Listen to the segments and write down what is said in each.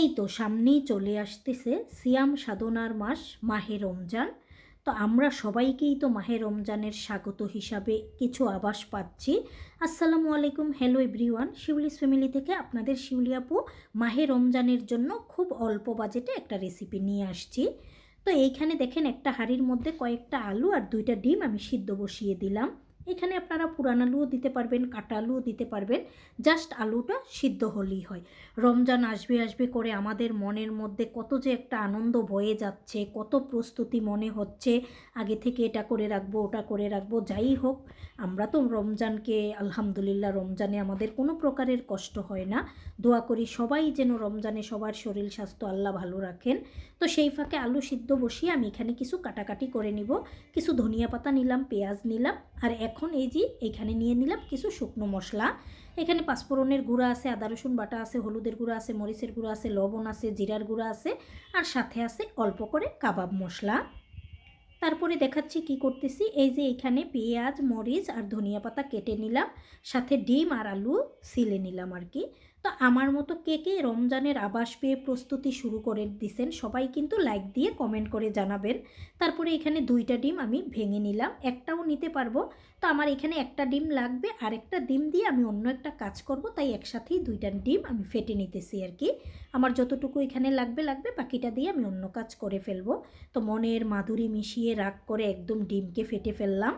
এই তো সামনেই চলে আসতেছে সিয়াম সাধনার মাস, মাহে রমজান। তো আমরা সবাইকেই তো মাহে রমজানের স্বাগত হিসাবে কিছু আবাস পাচ্ছি। আসসালামু আলাইকুম হ্যালো এভরিওয়ান শিউলিস ফ্যামিলি থেকে আপনাদের শিউলি আপু, মাহে রমজানের জন্য খুব অল্প বাজেটে একটা রেসিপি নিয়ে আসছি। তো এইখানে দেখেন একটা হাঁড়ির মধ্যে কয়েকটা আলু আর দুইটা ডিম আমি সিদ্ধ বসিয়ে দিলাম। এখানে আপনারা পুরান আলুও দিতে পারবেন, কাটা আলুও দিতে পারবেন। জাস্ট আলুটা সিদ্ধ হলেই হয়। রমজান আসবে আসবে করে আমাদের মনের মধ্যে কত যে একটা আনন্দ বয়ে যাচ্ছে, কত প্রস্তুতি মনে হচ্ছে, আগে থেকে এটা করে রাখব, ওটা করে রাখব, যাই হোক, আমরা তো রমজানকে, আলহামদুলিল্লাহ রমজানে আমাদের কোনো প্রকারের কষ্ট হয় না। দোয়া করি সবাই যেন রমজানে সবার শরীর স্বাস্থ্য আল্লাহ ভালো রাখেন। তো সেই ফাঁকে আলু সিদ্ধ বসিয়ে আমি এখানে কিছু কাটাকাটি করে নিব। কিছু ধনিয়া পাতা নিলাম, পেঁয়াজ নিলাম, আর এখন এই যে এখানে নিয়ে নিলাম কিছু শুকনো মশলা। এখানে পাঁচফোড়নের গুঁড়া আছে, আদা, রসুন বাটা আছে, হলুদের গুঁড়া আছে, মরিচের গুঁড়া আছে, লবণ আছে, জিরার গুঁড়া আছে, আর সাথে আছে অল্প করে কাবাব মশলা। তারপরে দেখাচ্ছি কি করতেছি, এই যে এখানে পেঁয়াজ, মরিচ আর ধনিয়া পাতা কেটে নিলাম, সাথে ডিম আর আলু সিলে নিলাম আর কি। তো আমার মতো কে কে রমজানের আবাস পেয়ে প্রস্তুতি শুরু করে দিছেন, সবাই কিন্তু লাইক দিয়ে কমেন্ট করে জানাবেন। তারপরে এখানে দুইটা ডিম আমি ভেঙে নিলাম, একটাও নিতে পারব। তো আমার এখানে একটা ডিম লাগবে, আর একটা ডিম দিয়ে আমি অন্য একটা কাজ করব, তাই একসাথেই দুইটা ডিম আমি ফেটে নিতেছি আর কি। আমার যতটুকু এখানে লাগবে লাগবে, বাকিটা দিয়ে আমি অন্য কাজ করে ফেলব। তো মনের মাধুরী মিশিয়ে রাগ করে একদম ডিমকে ফেটে ফেললাম।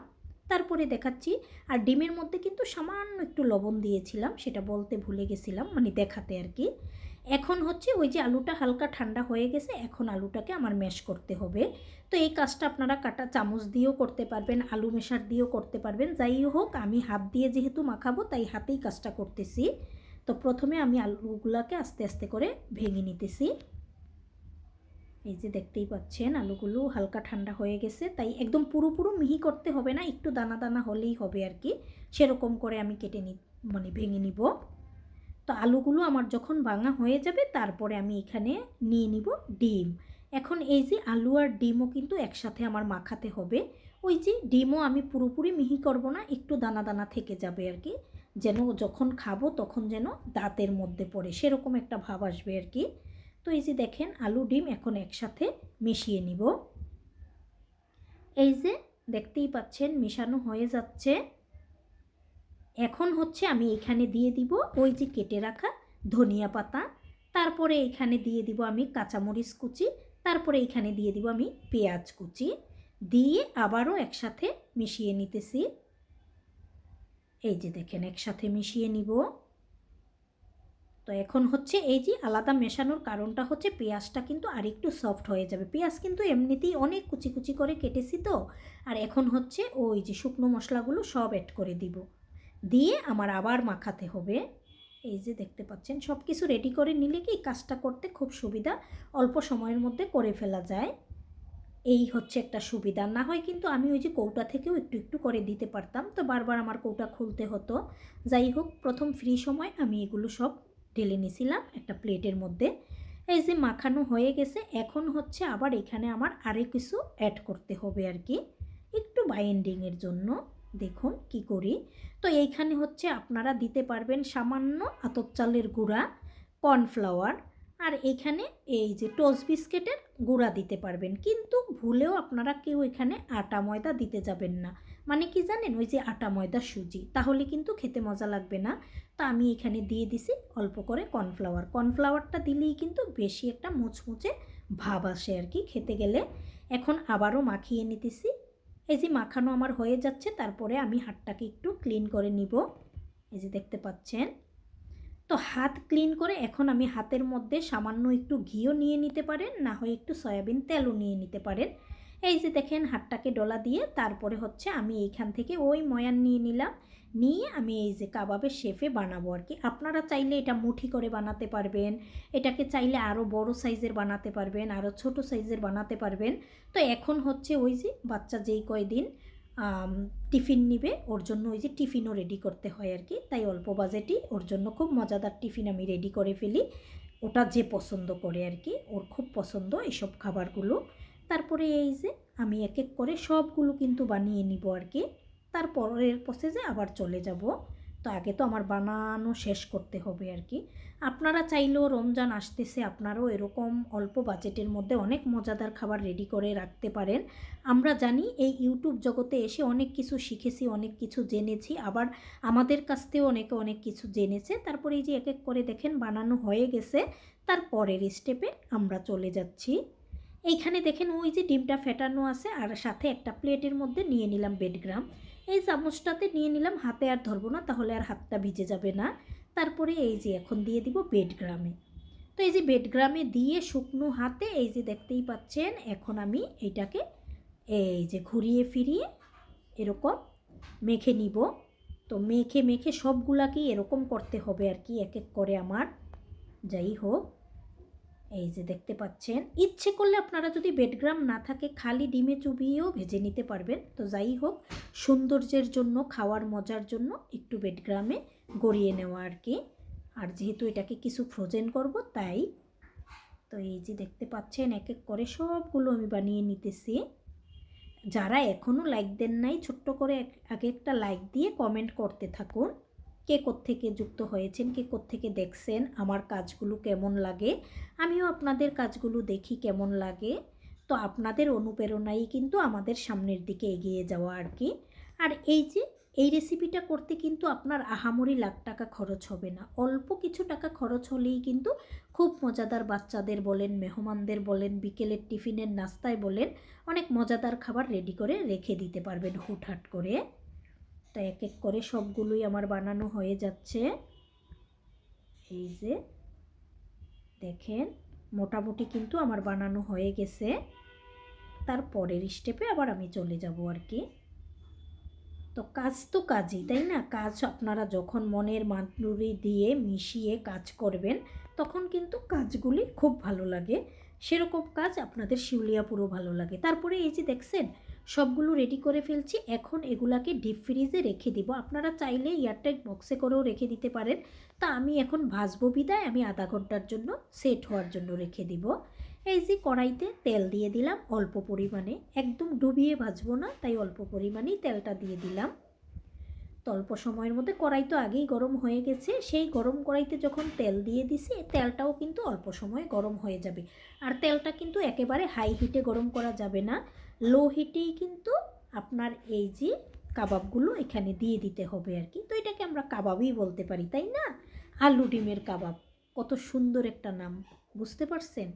তারপরে দেখাচ্ছি। আর ডিমের মধ্যে কিন্তু সামান্য একটু লবণ দিয়েছিলাম, সেটা বলতে ভুলে গেছিলাম মানে দেখাতে আর কি। এখন হচ্ছে ওই যে আলুটা হালকা ঠান্ডা হয়ে গেছে, এখন আলুটাকে আমার ম্যাশ করতে হবে। তো এই কাজটা আপনারা কাটা চামচ দিয়েও করতে পারবেন, আলু মেশার দিয়েও করতে পারবেন, যাই হোক, আমি হাত দিয়ে যেহেতু মাখাবো, তাই হাতেই কাজটা করতেছি। তো প্রথমে আমি আলুগুলাকে আস্তে আস্তে করে ভেঙে নিতেছি। এই যে দেখতেই পাচ্ছেন, আলুগুলো হালকা ঠান্ডা হয়ে গেছে, তাই একদম পুরো পুরো মিহি করতে হবে না, একটু দানা দানা হলেই হবে আর কি। সেরকম করে আমি কেটে নি মানে ভেঙে নিব। তো আলুগুলো আমার যখন ভাঙা হয়ে যাবে, তারপরে আমি এখানে নিয়ে নিব ডিম। এখন এই যে আলু আর ডিমও কিন্তু একসাথে আমার মাখাতে হবে। ওই যে ডিমও আমি পুরোপুরি মিহি করব না, একটু দানা দানা থেকে যাবে আর কি। যেন যখন খাব তখন যেন দাঁতের মধ্যে পড়ে, সেরকম একটা ভাব আসবে আর কি। তো এই যে দেখেন, আলু, ডিম এখন একসাথে মিশিয়ে নিব। এই যে দেখতেই পাচ্ছেন, মিশানো হয়ে যাচ্ছে। এখন হচ্ছে আমি এখানে দিয়ে দিব ওই যে কেটে রাখা ধনিয়া পাতা। তারপরে এখানে দিয়ে দিব আমি কাঁচামরিচ কুচি। তারপরে এখানে দিয়ে দিব আমি পেঁয়াজ কুচি। দিয়ে আবারও একসাথে মিশিয়ে নিতেছি। এই যে দেখেন, একসাথে মিশিয়ে নিব। এখন হচ্ছে এই যে আলাদা মেশানোর কারণটা হচ্ছে পেঁয়াজটা কিন্তু আর একটু সফট হয়ে যাবে। পেঁয়াজ কিন্তু এমনিতেই অনেক কুচি কুচি করে কেটেছি তো। আর এখন হচ্ছে ওই যে শুকনো মশলাগুলো সব অ্যাড করে দিব। দিয়ে আমার আবার মাখাতে হবে। এই যে দেখতে পাচ্ছেন সব কিছু রেডি করে নিলে কি কাজটা করতে খুব সুবিধা, অল্প সময়ের মধ্যে করে ফেলা যায়। এই হচ্ছে একটা সুবিধা। না হয় কিন্তু আমি ওই যে কৌটা থেকেও একটু একটু করে দিতে পারতাম। তো বারবার আমার কৌটা খুলতে হতো। যাই হোক, প্রথম ফ্রি সময় আমি এগুলো সব ঢেলে নিছিলাম একটা প্লেটের মধ্যে। এই যে মাখানো হয়ে গেছে, এখন হচ্ছে আবার এখানে আমার আরে কিছু অ্যাড করতে হবে আর কি। একটু বাইন্ডিংয়ের জন্য, দেখুন কি করি। তো এইখানে হচ্ছে আপনারা দিতে পারবেন সামান্য আতপ চালের গুঁড়া কর্নফ্লাওয়ার আর এখানে এই যে টোস্ট বিস্কেটের গুঁড়া দিতে পারবেন। কিন্তু ভুলেও আপনারা কেউ এখানে আটা ময়দা দিতে যাবেন না। মানে কি জানেন? ওই যে আটা, ময়দা, সুজি, তাহলে কিন্তু খেতে মজা লাগবে না। তা আমি এখানে দিয়ে দিছি অল্প করে কর্নফ্লাওয়ার। কর্নফ্লাওয়ারটা দিলেই কিন্তু বেশি একটা মুচমুচে ভাব আসে আর কি খেতে গেলে। এখন আবারও মাখিয়ে নিতেছি। এই যে মাখানো আমার হয়ে যাচ্ছে, তারপরে আমি হাতটাকে একটু ক্লিন করে নিব। এই যে দেখতে পাচ্ছেন? তো হাত ক্লিন করে এখন আমি হাতের মধ্যে সামান্য একটু ঘিও নিয়ে নিতে পারেন, না হয় একটু সয়াবিন তেলও নিয়ে নিতে পারেন। এই যে দেখেন হাতটাকে ডলা দিয়ে তারপরে হচ্ছে আমি এইখান থেকে ওই ময়ান নিয়ে নিলাম। নিয়ে আমি এই যে কাবাবের শেফে বানাবো আর কি। আপনারা চাইলে এটা মুঠি করে বানাতে পারবেন, এটাকে চাইলে আরও বড় সাইজের বানাতে পারবেন আরও ছোট সাইজের বানাতে পারবেন। তো এখন হচ্ছে ওই যে বাচ্চা যেই কয়দিন টিফিন নিবে, ওর জন্য ওই যে টিফিনও রেডি করতে হয় আর কি। তাই অল্প বাজেটই ওর জন্য খুব মজাদার টিফিন আমি রেডি করে ফেলি। ওটা যে পছন্দ করে আর কি, ওর খুব পছন্দ এইসব খাবারগুলো। তারপরে এই যে আমি এক এক করে সবগুলো কিন্তু বানিয়ে নিব আর কি। তারপরের প্রসেসে আবার চলে যাব। তো আগে তো আমার বানানো শেষ করতে হবে আর কি। আপনারা চাইলেও রমজান আসতেছে, আপনারাও এরকম অল্প বাজেটের মধ্যে অনেক মজাদার খাবার রেডি করে রাখতে পারেন। আমরা জানি এই ইউটিউব জগতে এসে অনেক কিছু শিখেছি, অনেক কিছু জেনেছি। আবার আমাদের কাছ থেকেও অনেকে অনেক কিছু জেনেছে। তারপরে এই যে এক এক করে দেখেন বানানো হয়ে গেছে। তারপরের স্টেপে আমরা চলে যাচ্ছি। এইখানে দেখেন ওই যে ডিমটা ফেটানো আছে আর সাথে একটা প্লেটের মধ্যে নিয়ে নিলাম বেডগ্রাম এই চামচটাতে নিয়ে নিলাম, হাতে আর ধরবো না, তাহলে আর হাতটা ভিজে যাবে না। তারপরে এই যে এখন দিয়ে দিব বেডগ্রামে তো এই যে বেডগ্রামে দিয়ে শুকনো হাতে এই যে দেখতেই পাচ্ছেন, এখন আমি এইটাকে এই যে ঘুরিয়ে ফিরিয়ে এরকম মেখে নিব। তো মেখে মেখে সবগুলাকেই এরকম করতে হবে আর কি, এক এক করে আমার। যাই হোক। এই যে দেখতে পাচ্ছেন, ইচ্ছে করলে আপনারা যদি বেডগ্রাম না থাকে, খালি ডিমে চুবিয়েও ভেজে নিতে পারবেন। তো যাই হোক, সৌন্দর্যের জন্য, খাওয়ার মজার জন্য একটু বেডগ্রামে গড়িয়ে নেওয়া আর কি। আর যেহেতু এটাকে কিছু ফ্রোজেন করব, তাই তো এই যে দেখতে পাচ্ছেন, এক এক করে সবগুলো আমি বানিয়ে নিতেছি। যারা এখনও লাইক দেন নাই, ছোট্ট করে আগে একটা লাইক দিয়ে কমেন্ট করতে থাকুন। কে থেকে যুক্ত হয়েছেন, কে থেকে দেখছেন, আমার কাজগুলো কেমন লাগে, আমিও আপনাদের কাজগুলো দেখি কেমন লাগে। তো আপনাদের অনুপ্রেরণাই কিন্তু আমাদের সামনের দিকে এগিয়ে যাওয়া আর কি। আর এই যে, এই রেসিপিটা করতে কিন্তু আপনার আহামরি লাখ টাকা খরচ হবে না। অল্প কিছু টাকা খরচ হলেই কিন্তু খুব মজাদার বাচ্চাদের বলেন, মেহমানদের বলেন, বিকেলের টিফিনের নাস্তায় বলেন, অনেক মজাদার খাবার রেডি করে রেখে দিতে পারবেন হুটহাট করে। তো এক এক করে সবগুলোই আমার বানানো হয়ে যাচ্ছে। এই যে, দেখেন, মোটামুটি কিন্তু আমার বানানো হয়ে গেছে। তার পরের স্টেপে আবার আমি চলে যাব আর কি। তো কাজ তো কাজই, তাই না? কাজ আপনারা যখন মনের মাধুরী দিয়ে মিশিয়ে কাজ করবেন, তখন কিন্তু কাজগুলি খুব ভালো লাগে। সেরকম কাজ আপনাদের শিউলিয়া পুরো ভালো লাগে। তারপরে এই যে দেখছেন সবগুলো রেডি করে ফেলছি। এখন এগুলাকে ডিপ ফ্রিজে রেখে দিব। আপনারা চাইলে এয়ারটাইট বক্সে করেও রেখে দিতে পারেন। তা আমি এখন ভাজবো বিদায়। আমি আধা ঘণ্টার জন্য সেট হওয়ার জন্য রেখে দিব। এই যে কড়াইতে তেল দিয়ে দিলাম অল্প পরিমাণে। একদম ডুবিয়ে ভাজবো না, তাই অল্প পরিমাণেই তেলটা দিয়ে দিলাম। তো অল্প সময়ের মধ্যে কড়াই তো আগেই গরম হয়ে গেছে, সেই গরম কড়াইতে যখন তেল দিয়ে দিছি, তেলটাও কিন্তু অল্প সময়ে গরম হয়ে যাবে। আর তেলটা কিন্তু একেবারে হাই হিটে গরম করা যাবে না লো হিটেই কিন্তু আপনার এই যে কাবাবগুলো এখানে দিয়ে দিতে হবে আর কি। তো এটাকে আমরা কাবাবই বলতে পারি, তাই না? আলু ডিমের কাবাব, কত সুন্দর একটা নাম, বুঝতে পারছেন?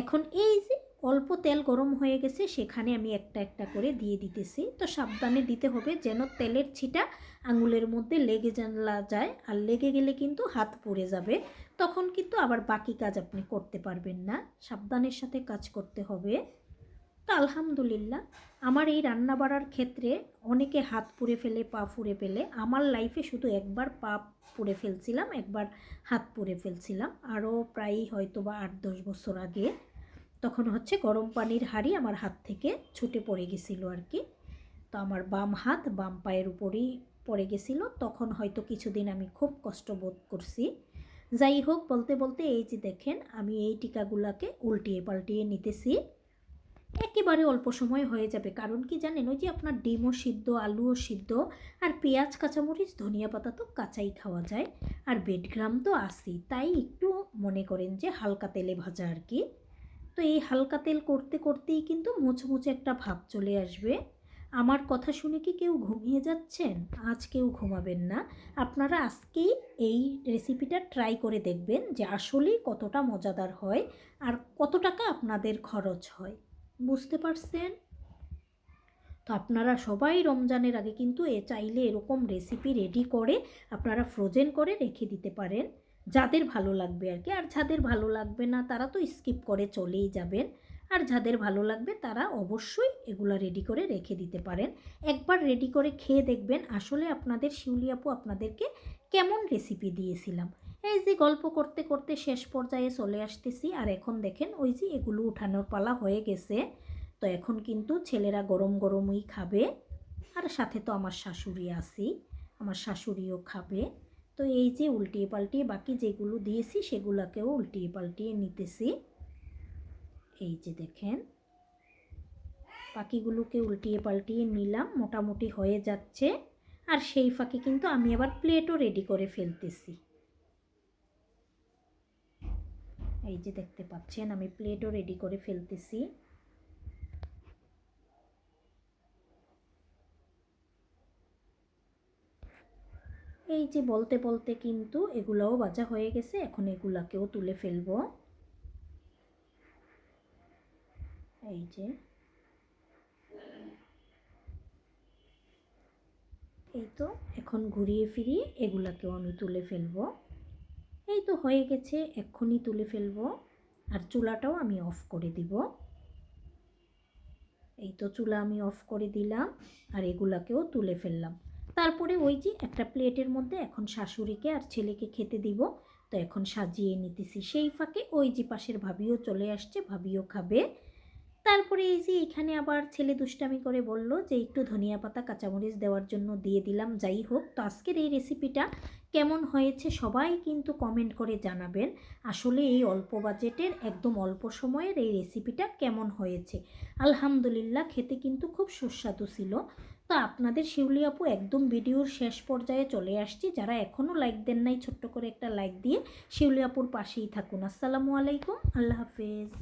এখন এই যে অল্প তেল গরম হয়ে গেছে, সেখানে আমি একটা একটা করে দিয়ে দিতেছি। তো সাবধানে দিতে হবে যেন তেলের ছিটা আঙুলের মধ্যে লেগে জানলা যায়, আর লেগে গেলে কিন্তু হাত পড়ে যাবে। তখন কিন্তু আবার বাকি কাজ আপনি করতে পারবেন না। সাবধানের সাথে কাজ করতে হবে। তো আলহামদুলিল্লাহ, আমার এই রান্না বাড়ার ক্ষেত্রে অনেকে হাত পুড়ে ফেলে, পা ফুড়ে ফেলে। আমার লাইফে শুধু একবার পা পুড়ে ফেলছিলাম, একবার হাত পুড়ে ফেলছিলাম। আরও প্রায় হয়তো বা আট দশ বছর আগে। তখন হচ্ছে গরম পানির হাঁড়ি আমার হাত থেকে ছুটে পড়ে গেছিল আর কি। তো আমার বাম হাত বাম পায়ের উপরেই পড়ে গেছিল। তখন হয়তো কিছুদিন আমি খুব কষ্ট বোধ করছি। যাই হোক, বলতে বলতে এই যে দেখেন, আমি এই টিকাগুলাকে উল্টিয়ে পাল্টিয়ে নিতেছি। একেবারে অল্প সময় হয়ে যাবে। কারণ কি জানেন, ওই যে আপনার ডিমও সিদ্ধ, আলুও সিদ্ধ আর পেঁয়াজ, কাঁচামরিচ, ধনিয়া পাতা তো কাঁচাই খাওয়া যায়। আর বেডগ্রাম তো আসি তাই একটু মনে করেন যে হালকা তেলে ভাজা আর কি। তো এই হালকা তেল করতে করতেই কিন্তু মুচমুচে একটা ভাব চলে আসবে। আমার কথা শুনে কি কেউ ঘুমিয়ে যাচ্ছেন? আজ কেউ ঘুমাবেন না। আপনারা আজকেই এই রেসিপিটা ট্রাই করে দেখবেন যে আসলেই কতটা মজাদার হয় আর কত টাকা আপনাদের খরচ হয়। বুঝতে পারছেন? তো আপনারা সবাই রমজানের আগে কিন্তু এ চাইলে এরকম রেসিপি রেডি করে আপনারা ফ্রোজেন করে রেখে দিতে পারেন। যাদের ভালো লাগবে আর কি। আর যাদের ভালো লাগবে না, তারা তো স্কিপ করে চলেই যাবেন। আর যাদের ভালো লাগবে, তারা অবশ্যই এগুলো রেডি করে রেখে দিতে পারেন। একবার রেডি করে খেয়ে দেখবেন আসলে আপনাদের শিউলি আপু আপনাদেরকে কেমন রেসিপি দিয়েছিলাম। এই যে গল্প করতে করতে শেষ পর্যায়ে চলে আসতেছি, আর এখন দেখেন ওই যে এগুলো উঠানোর পালা হয়ে গেছে। তো এখন কিন্তু ছেলেরা গরম গরমই খাবে। আর সাথে তো আমার শাশুড়ি আসি আমার শাশুড়িও খাবে। তো এই যে উল্টিয়ে পাল্টিয়ে বাকি যেগুলো দিয়েছি সেগুলোকেও উল্টিয়ে পাল্টিয়ে নিতেছি। এই যে দেখেন পাখিগুলোকে উল্টিয়ে পাল্টিয়ে নিলাম, মোটামুটি হয়ে যাচ্ছে। আর সেই ফাঁকে কিন্তু আমি আবার প্লেটও রেডি করে ফেলতেছি। এই যে দেখতে পাচ্ছেন, আমি প্লেটও রেডি করে ফেলতেছি। এই যে বলতে বলতে কিন্তু এগুলাও বাজা হয়ে গেছে, এখন এগুলাকেও তুলে ফেলব। এই যে। এই তো, এখন ঘুরিয়ে ফিরিয়ে এগুলাকেও আমি তুলে ফেলব। এই তো হয়ে গেছে, এক্ষুনি তুলে ফেলব, আর চুলাটাও আমি অফ করে দিব। এই তো চুলা আমি অফ করে দিলাম, আর এগুলাকেও তুলে ফেললাম। তারপরে ওই যে একটা প্লেটের মধ্যে এখন শাশুড়িকে আর ছেলেকে খেতে দিব। তো এখন সাজিয়ে নিতেছি সেই ফাঁকে ওই যে পাশের ভাবিও চলে আসছে, ভাবিও খাবে। তারপরে এই যে এখানে আবার ছেলে দুষ্টামি করে বলল যে একটু ধনিয়া পাতা, কাঁচামরিচ দেওয়ার জন্য দিয়ে দিলাম, যাই হোক। তো আজকের এই রেসিপিটা কেমন হয়েছে সবাই কিন্তু কমেন্ট করে জানাবেন। আসলে এই অল্প বাজেটের, একদম অল্প সময়ের এই রেসিপিটা কেমন হয়েছে? আলহামদুলিল্লাহ, খেতে কিন্তু খুব সুস্বাদু ছিল। তো আপনাদের শিউলি আপু একদম ভিডিওর শেষ পর্যায়ে চলে আসছি। যারা এখনও লাইক দেন নাই, ছোট্ট করে একটা লাইক দিয়ে শিউলি আপুর পাশেই থাকুন। আসসালামু আলাইকুম, আল্লাহ হাফেজ।